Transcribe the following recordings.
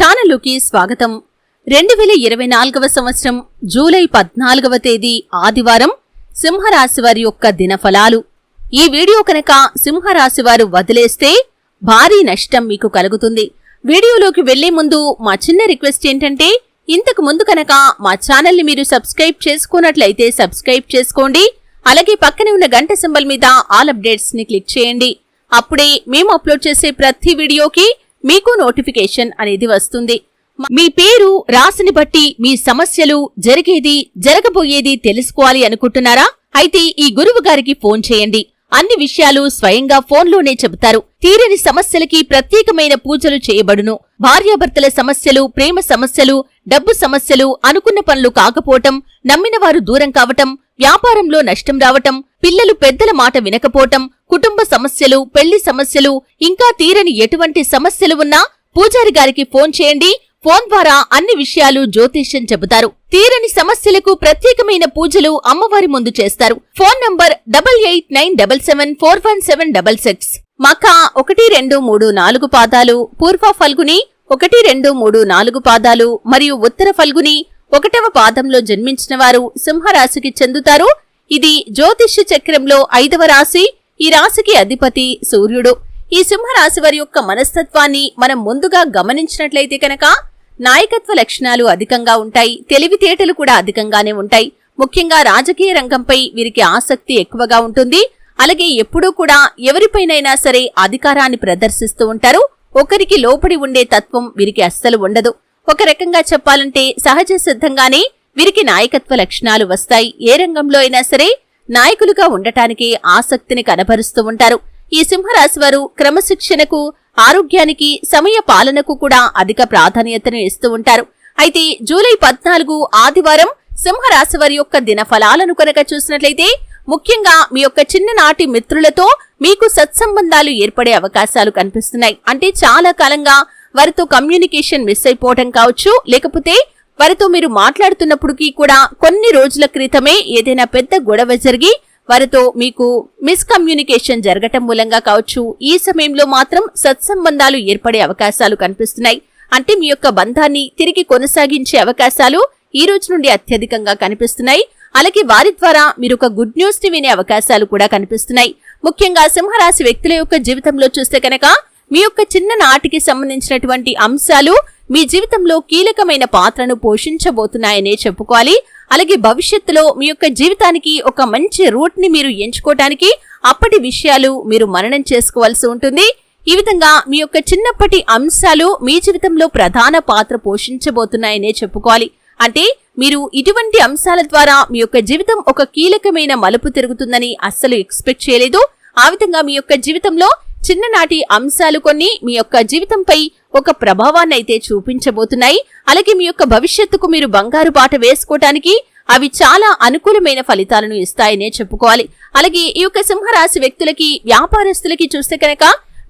ఛానలుకి స్వాగతం. రెండు వేల ఇరవై నాలుగవ సంవత్సరం జూలై పద్నాలుగవ తేదీ ఆదివారం సింహరాశి వారి యొక్క దినఫలాలు. ఈ వీడియో కనుక సింహరాశి వారు వదిలేస్తే భారీ నష్టం మీకు కలుగుతుంది. వీడియోలోకి వెళ్ళే ముందు మా చిన్న రిక్వెస్ట్ ఏంటంటే ఇంతకు ముందు కనుక మా ఛానల్ని మీరు సబ్స్క్రైబ్ చేసుకున్నట్లయితే సబ్స్క్రైబ్ చేసుకోండి. అలాగే పక్కనే ఉన్న గంట సింబల్ మీద ఆల్ అప్డేట్స్ని క్లిక్ చేయండి. అప్పుడే మేము అప్లోడ్ చేసే ప్రతి వీడియోకి మీకు నోటిఫికేషన్ అనేది వస్తుంది. మీ పేరు రాశిని బట్టి మీ సమస్యలు జరిగేది జరగబోయేది తెలుసుకోవాలి అనుకుంటున్నారా? అయితే ఈ గురువు గారికి ఫోన్ చేయండి. అన్ని విషయాలు స్వయంగా ఫోన్లోనే చెబుతారు. తీరని సమస్యలకి ప్రత్యేకమైన పూజలు చేయబడును. భార్యాభర్తల సమస్యలు ప్రేమ సమస్యలు డబ్బు సమస్యలు అనుకున్న పనులు కాకపోవటం నమ్మిన వారు దూరం కావటం వ్యాపారంలో నష్టం రావటం పిల్లలు పెద్దల మాట వినకపోవటం కుటుంబ సమస్యలు పెళ్ళి సమస్యలు ఇంకా తీరని ఎటువంటి సమస్యలు ఉన్నా పూజారి గారికి ఫోన్ చేయండి. ఫోన్ ద్వారా అన్ని విషయాలు జ్యోతిష్యం చెబుతారు. తీరని సమస్యలకు ప్రత్యేకమైన పూజలు అమ్మవారి ముందు చేస్తారు. Phone number double eight nine double seven four one seven double six. మక ఒకటి రెండు మూడు నాలుగు పాదాలు పూర్వ ఫల్గుని ఒకటి రెండు మూడు నాలుగు పాదాలు మరియు ఉత్తర ఫల్గుని ఒకటవ పాదంలో జన్మించిన వారు సింహరాశికి చెందుతారు. ఇది జ్యోతిష్య చక్రంలో ఐదవ రాశి. ఈ రాశికి అధిపతి సూర్యుడు. ఈ సింహరాశి వారి యొక్క మనస్తత్వాన్ని మనం ముందుగా గమనించినట్లయితే కనుక నాయకత్వ లక్షణాలు అధికంగా ఉంటాయి. తెలివితేటలు కూడా అధికంగానే ఉంటాయి. ముఖ్యంగా రాజకీయ రంగంపై వీరికి ఆసక్తి ఎక్కువగా ఉంటుంది. అలాగే ఎప్పుడూ కూడా ఎవరిపైనైనా సరే అధికారాన్ని ప్రదర్శిస్తూ ఉంటారు. ఒకరికి లోపడి ఉండే తత్వం వీరికి అస్సలు ఉండదు. ఒక రకంగా చెప్పాలంటే సహజ సిద్ధంగానే వీరికి నాయకత్వ లక్షణాలు వస్తాయి. ఏ రంగంలో అయినా సరే నాయకులుగా ఉండటానికి ఆసక్తిని కనబరుస్తూ ఉంటారు. ఈ సింహరాశి వారు క్రమశిక్షణకు ఆరోగ్యానికి సమయ పాలనకు కూడా అధిక ప్రాధాన్యతను ఇస్తూ ఉంటారు. అయితే జూలై పద్నాలుగు ఆదివారం సింహరాశి వారి యొక్క దినఫలాలను కనుక చూసినట్లయితే ముఖ్యంగా మీ యొక్క చిన్ననాటి మిత్రులతో మీకు సత్సంబంధాలు ఏర్పడే అవకాశాలు కనిపిస్తున్నాయి. అంటే చాలా కాలంగా వారితో కమ్యూనికేషన్ మిస్ అయిపోవటం కావచ్చు. లేకపోతే వారితో మీరు మాట్లాడుతున్నప్పటికీ కూడా కొన్ని రోజుల క్రితమే ఏదైనా పెద్ద గొడవ జరిగి వారితో మీకు మిస్కమ్యూనికేషన్ జరగటం మూలంగా కావచ్చు. ఈ సమయంలో మాత్రం సత్సంబంధాలు ఏర్పడే అవకాశాలు కనిపిస్తున్నాయి. అంటే మీ యొక్క బంధాన్ని తిరిగి కొనసాగించే అవకాశాలు ఈ రోజు నుండి అత్యధికంగా కనిపిస్తున్నాయి. అలాగే వారి ద్వారా మీరు ఒక గుడ్ న్యూస్ని వినే అవకాశాలు కూడా కనిపిస్తున్నాయి. ముఖ్యంగా సింహరాశి వ్యక్తుల యొక్క జీవితంలో చూస్తే కనుక మీ యొక్క చిన్న నాటికి సంబంధించినటువంటి అంశాలు మీ జీవితంలో కీలకమైన పాత్రను పోషించబోతున్నాయనే చెప్పుకోవాలి. అలాగే భవిష్యత్తులో మీ యొక్క జీవితానికి ఒక మంచి రూట్ని మీరు ఎంచుకోవటానికి అప్పటి విషయాలు మీరు మననం చేసుకోవాల్సి ఉంటుంది. ఈ విధంగా మీ యొక్క చిన్నప్పటి అంశాలు మీ జీవితంలో ప్రధాన పాత్ర పోషించబోతున్నాయనే చెప్పుకోవాలి. అంటే మీరు ఇటువంటి అంశాల ద్వారా మీ యొక్క జీవితం ఒక కీలకమైన మలుపు తిరుగుతుందని అస్సలు ఎక్స్పెక్ట్ చేయలేదు. ఆ విధంగా మీ యొక్క జీవితంలో చిన్ననాటి అంశాలు కొన్ని మీ యొక్క జీవితంపై ఒక ప్రభావాన్ని అయితే చూపించబోతున్నాయి. అలాగే మీ యొక్క భవిష్యత్తుకు మీరు బంగారు బాట వేసుకోవటానికి అవి చాలా అనుకూలమైన ఫలితాలను ఇస్తాయనే చెప్పుకోవాలి. అలాగే ఈ యొక్క సింహరాశి వ్యక్తులకి వ్యాపారస్తులకి చూస్తే కనుక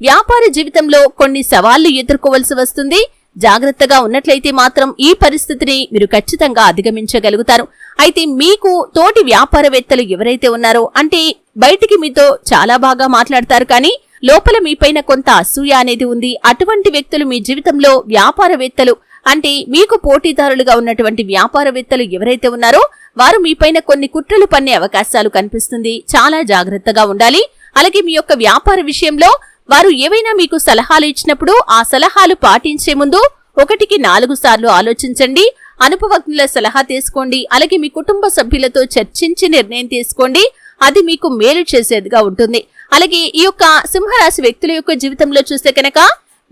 వ్యాపార జీవితంలో కొన్ని సవాళ్ళు ఎదుర్కోవలసి వస్తుంది. జాగ్రత్తగా ఉన్నట్లయితే మాత్రం ఈ పరిస్థితిని మీరు ఖచ్చితంగా అధిగమించగలుగుతారు. అయితే మీకు తోటి వ్యాపారవేత్తలు ఎవరైతే ఉన్నారో అంటే బయటికి మీతో చాలా బాగా మాట్లాడతారు కానీ లోపల మీపైన కొంత అసూయ అనేది ఉంది. అటువంటి వ్యక్తులు మీ జీవితంలో వ్యాపారవేత్తలు. అంటే మీకు పోటీదారులుగా ఉన్నటువంటి వ్యాపారవేత్తలు ఎవరైతే ఉన్నారో వారు మీపైన కొన్ని కుట్రలు పన్నే అవకాశాలు కనిపిస్తుంది. చాలా జాగ్రత్తగా ఉండాలి. అలాగే మీ యొక్క వ్యాపార విషయంలో వారు ఏవైనా మీకు సలహాలు ఇచ్చినప్పుడు ఆ సలహాలు పాటించే ముందు ఒకటికి నాలుగు సార్లు ఆలోచించండి. అనుభవజ్ఞుల సలహా తీసుకోండి. అలాగే మీ కుటుంబ సభ్యులతో చర్చించి నిర్ణయం తీసుకోండి. అది మీకు మేలు చేసేదిగా ఉంటుంది. అలాగే ఈ యొక్క సింహరాశి వ్యక్తుల యొక్క జీవితంలో చూస్తే కనుక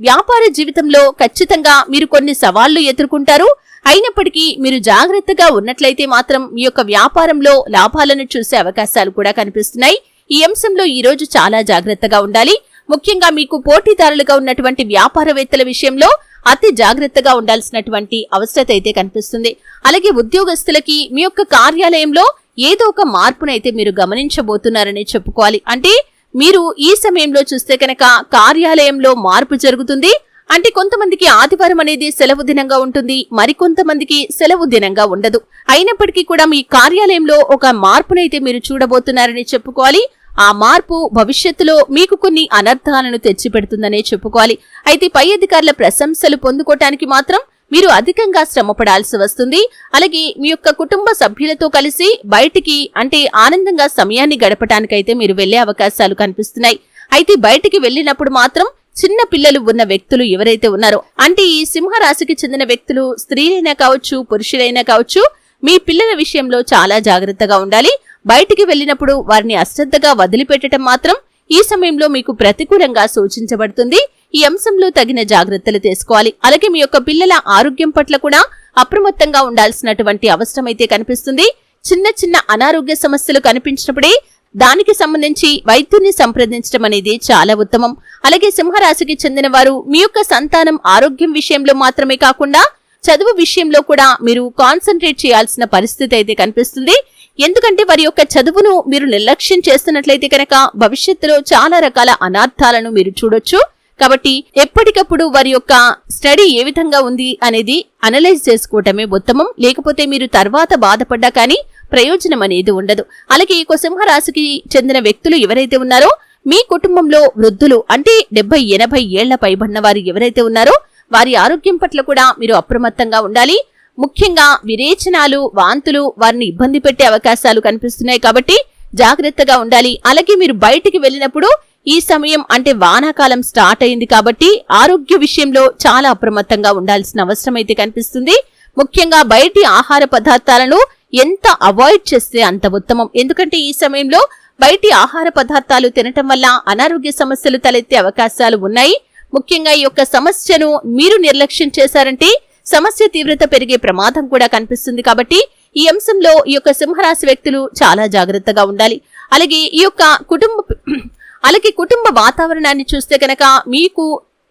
వ్యాపార జీవితంలో ఖచ్చితంగా మీరు కొన్ని సవాళ్ళు ఎదుర్కొంటారు. అయినప్పటికీ మీరు జాగ్రత్తగా ఉన్నట్లయితే మాత్రం మీ యొక్క వ్యాపారంలో లాభాలను చూసే అవకాశాలు కూడా కనిపిస్తున్నాయి. ఈ అంశంలో ఈ రోజు చాలా జాగ్రత్తగా ఉండాలి. ముఖ్యంగా మీకు పోటీదారులుగా ఉన్నటువంటి వ్యాపారవేత్తల విషయంలో అతి జాగ్రత్తగా ఉండాల్సినటువంటి అవసరత అయితే కనిపిస్తుంది. అలాగే ఉద్యోగస్తులకి మీ యొక్క కార్యాలయంలో ఏదో ఒక మార్పునైతే మీరు గమనించబోతున్నారని చెప్పుకోవాలి. అంటే మీరు ఈ సమయంలో చూస్తే కనుక కార్యాలయంలో మార్పు జరుగుతుంది. అంటే కొంతమందికి ఆదివారం అనేది సెలవు దినంగా ఉంటుంది. మరికొంతమందికి సెలవు దినంగా ఉండదు. అయినప్పటికీ కూడా మీ కార్యాలయంలో ఒక మార్పునైతే మీరు చూడబోతున్నారని చెప్పుకోవాలి. ఆ మార్పు భవిష్యత్తులో మీకు కొన్ని అనర్థాలను తెచ్చిపెడుతుందనే చెప్పుకోవాలి. అయితే పై అధికారుల ప్రశంసలు పొందుకోవటానికి మాత్రం మీరు అధికంగా శ్రమపడాల్సి వస్తుంది. అలాగే మీ యొక్క కుటుంబ సభ్యులతో కలిసి బయటికి అంటే ఆనందంగా సమయాన్ని గడపటానికైతే మీరు వెళ్ళే అవకాశాలు కనిపిస్తున్నాయి. అయితే బయటికి వెళ్ళినప్పుడు మాత్రం చిన్న పిల్లలు ఉన్న వ్యక్తులు ఎవరైతే ఉన్నారో అంటే ఈ సింహరాశికి చెందిన వ్యక్తులు స్త్రీలైనా కావచ్చు పురుషులైనా కావచ్చు మీ పిల్లల విషయంలో చాలా జాగ్రత్తగా ఉండాలి. బయటికి వెళ్ళినప్పుడు వారిని అశ్రద్ధగా వదిలిపెట్టడం మాత్రం ఈ సమయంలో మీకు ప్రతికూలంగా సూచించబడుతుంది. ఈ అంశంలో తగిన జాగ్రత్తలు తీసుకోవాలి. అలాగే మీ యొక్క పిల్లల ఆరోగ్యం పట్ల కూడా అప్రమత్తంగా ఉండాల్సినటువంటి అవసరమైతే కనిపిస్తుంది. చిన్న చిన్న అనారోగ్య సమస్యలు కనిపించినప్పుడే దానికి సంబంధించి వైద్యుని సంప్రదించడం అనేది చాలా ఉత్తమం. అలాగే సింహరాశికి చెందిన వారు మీ యొక్క సంతానం ఆరోగ్యం విషయంలో మాత్రమే కాకుండా చదువు విషయంలో కూడా మీరు కాన్సన్ట్రేట్ చేయాల్సిన పరిస్థితి అయితే కనిపిస్తుంది. ఎందుకంటే వారి యొక్క చదువును మీరు నిర్లక్ష్యం చేస్తున్నట్లయితే కనుక భవిష్యత్తులో చాలా రకాల అనార్థాలను మీరు చూడొచ్చు. కాబట్టి ఎప్పటికప్పుడు వారి యొక్క స్టడీ ఏ విధంగా ఉంది అనేది అనలైజ్ చేసుకోవటమే ఉత్తమం. లేకపోతే మీరు తర్వాత బాధపడ్డా కానీ ప్రయోజనం అనేది ఉండదు. అలాగే ఈ సింహరాశికి చెందిన వ్యక్తులు ఎవరైతే ఉన్నారో మీ కుటుంబంలో వృద్ధులు అంటే డెబ్బై ఎనభై ఏళ్ళ పైబడిన వారు ఎవరైతే ఉన్నారో వారి ఆరోగ్యం పట్ల కూడా మీరు అప్రమత్తంగా ఉండాలి. ముఖ్యంగా విరేచనాలు వాంతులు వారిని ఇబ్బంది పెట్టే అవకాశాలు కనిపిస్తున్నాయి కాబట్టి జాగ్రత్తగా ఉండాలి. అలాగే మీరు బయటికి వెళ్ళినప్పుడు ఈ సమయం అంటే వానాకాలం స్టార్ట్ అయింది కాబట్టి ఆరోగ్య విషయంలో చాలా అప్రమత్తంగా ఉండాల్సిన అవసరం అయితే కనిపిస్తుంది. ముఖ్యంగా బయటి ఆహార పదార్థాలను ఎంత అవాయిడ్ చేస్తే అంత ఉత్తమం. ఎందుకంటే ఈ సమయంలో బయటి ఆహార పదార్థాలు తినటం వల్ల అనారోగ్య సమస్యలు తలెత్తే అవకాశాలు ఉన్నాయి. ముఖ్యంగా ఈ యొక్క సమస్యను మీరు నిర్లక్ష్యం చేశారంటే సమస్య తీవ్రత పెరిగే ప్రమాదం కూడా కనిపిస్తుంది కాబట్టి ఈ అంశంలో ఈ యొక్క సింహరాశి వ్యక్తులు చాలా జాగ్రత్తగా ఉండాలి. అలాగే ఈ యొక్క కుటుంబ అలాగే కుటుంబ వాతావరణాన్ని చూస్తే కనుక మీకు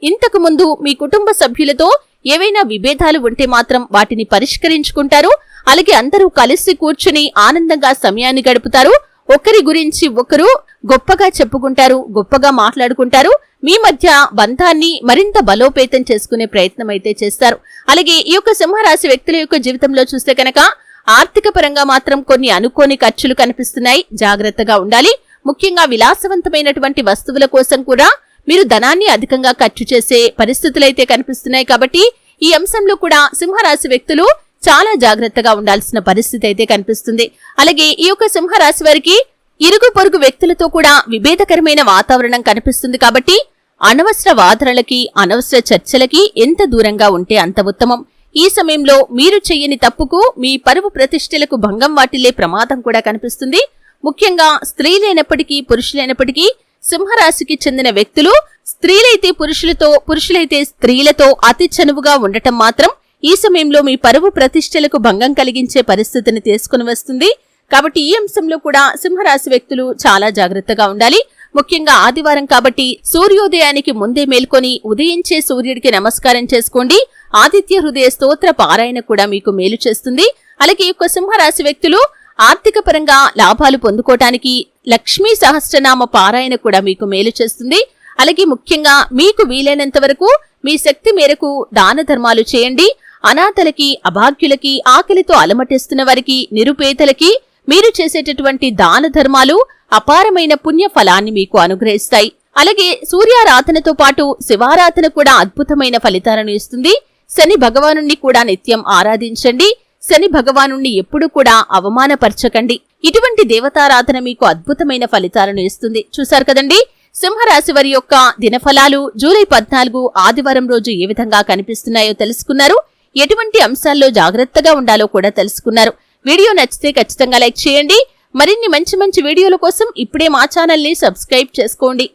ఇంతకు ముందు మీ కుటుంబ సభ్యులతో ఏవైనా విభేదాలు ఉంటే మాత్రం వాటిని పరిష్కరించుకుంటారు. అలాగే అందరూ కలిసి కూర్చుని ఆనందంగా సమయాన్ని గడుపుతారు. ఒకరి గురించి ఒకరు గొప్పగా చెప్పుకుంటారు గొప్పగా మాట్లాడుకుంటారు. మీ మధ్య బంధాన్ని మరింత బలోపేతం చేసుకునే ప్రయత్నం అయితే చేస్తారు. అలాగే ఈ యొక్క సింహరాశి వ్యక్తుల యొక్క జీవితంలో చూస్తే కనుక ఆర్థిక పరంగా మాత్రం కొన్ని అనుకోని ఖర్చులు కనిపిస్తున్నాయి. జాగ్రత్తగా ఉండాలి. ముఖ్యంగా విలాసవంతమైనటువంటి వస్తువుల కోసం కూడా మీరు ధనాన్ని అధికంగా ఖర్చు చేసే పరిస్థితులైతే కనిపిస్తున్నాయి కాబట్టి ఈ అంశంలో కూడా సింహరాశి వ్యక్తులు చాలా జాగ్రత్తగా ఉండాల్సిన పరిస్థితి అయితే కనిపిస్తుంది. అలాగే ఈ యొక్క సింహరాశి వారికి ఇరుగు పొరుగు వ్యక్తులతో కూడా విభేదకరమైన వాతావరణం కనిపిస్తుంది కాబట్టి అనవసర వాదనలకి అనవసర చర్చలకి ఎంత దూరంగా ఉంటే అంత ఉత్తమం. ఈ సమయంలో మీరు చెయ్యని తప్పుకు మీ పరువు ప్రతిష్టలకు భంగం వాటిల్లే ప్రమాదం కూడా కనిపిస్తుంది. ముఖ్యంగా స్త్రీలైనప్పటికీ పురుషులైనప్పటికీ సింహరాశికి చెందిన వ్యక్తులు స్త్రీలైతే పురుషులతో పురుషులైతే స్త్రీలతో అతి చనువుగా ఉండటం మాత్రం ఈ సమయంలో మీ పరువు ప్రతిష్టలకు భంగం కలిగించే పరిస్థితిని తీసుకుని వస్తుంది. కాబట్టి ఈ అంశంలో కూడా సింహరాశి వ్యక్తులు చాలా జాగ్రత్తగా ఉండాలి. ముఖ్యంగా ఆదివారం కాబట్టి సూర్యోదయానికి ముందే మేల్కొని ఉదయించే సూర్యుడికి నమస్కారం చేసుకోండి. ఆదిత్య హృదయ స్తోత్ర పారాయణ కూడా మీకు మేలు చేస్తుంది. అలాగే యొక్క సింహరాశి వ్యక్తులు ఆర్థిక పరంగా లాభాలు పొందుకోవటానికి లక్ష్మీ సహస్రనామ పారాయణ కూడా మీకు మేలు చేస్తుంది. అలాగే ముఖ్యంగా మీకు వీలైనంత వరకు మీ శక్తి మేరకు దాన ధర్మాలు చేయండి. అనాథలకి అభాగ్యులకి ఆకలితో అలమటిస్తున్న వారికి నిరుపేదలకి మీరు చేసేటటువంటి దాన ధర్మాలు అపారమైన పుణ్య ఫలాన్ని మీకు అనుగ్రహిస్తాయి. అలాగే సూర్యారాధనతో పాటు శివారాధన కూడా అద్భుతమైన ఫలితాలను ఇస్తుంది. శని భగవాను కూడా నిత్యం ఆరాధించండి. శని భగవాను ఎప్పుడూ కూడా అవమానపరచకండి. ఇటువంటి దేవతారాధన మీకు అద్భుతమైన ఫలితాలను ఇస్తుంది. చూశారు కదండి? సింహరాశి వారి యొక్క దినఫలాలు జూలై పద్నాలుగు ఆదివారం రోజు ఏ విధంగా కనిపిస్తున్నాయో తెలుసుకున్నారు. ఎటువంటి అంశాల్లో జాగ్రత్తగా ఉండాలో కూడా తెలుసుకున్నారు. వీడియో నచ్చితే ఖచ్చితంగా లైక్ చేయండి. మరిన్ని మంచి మంచి వీడియోల కోసం ఇప్పుడే మా ఛానల్ని సబ్స్క్రైబ్ చేసుకోండి.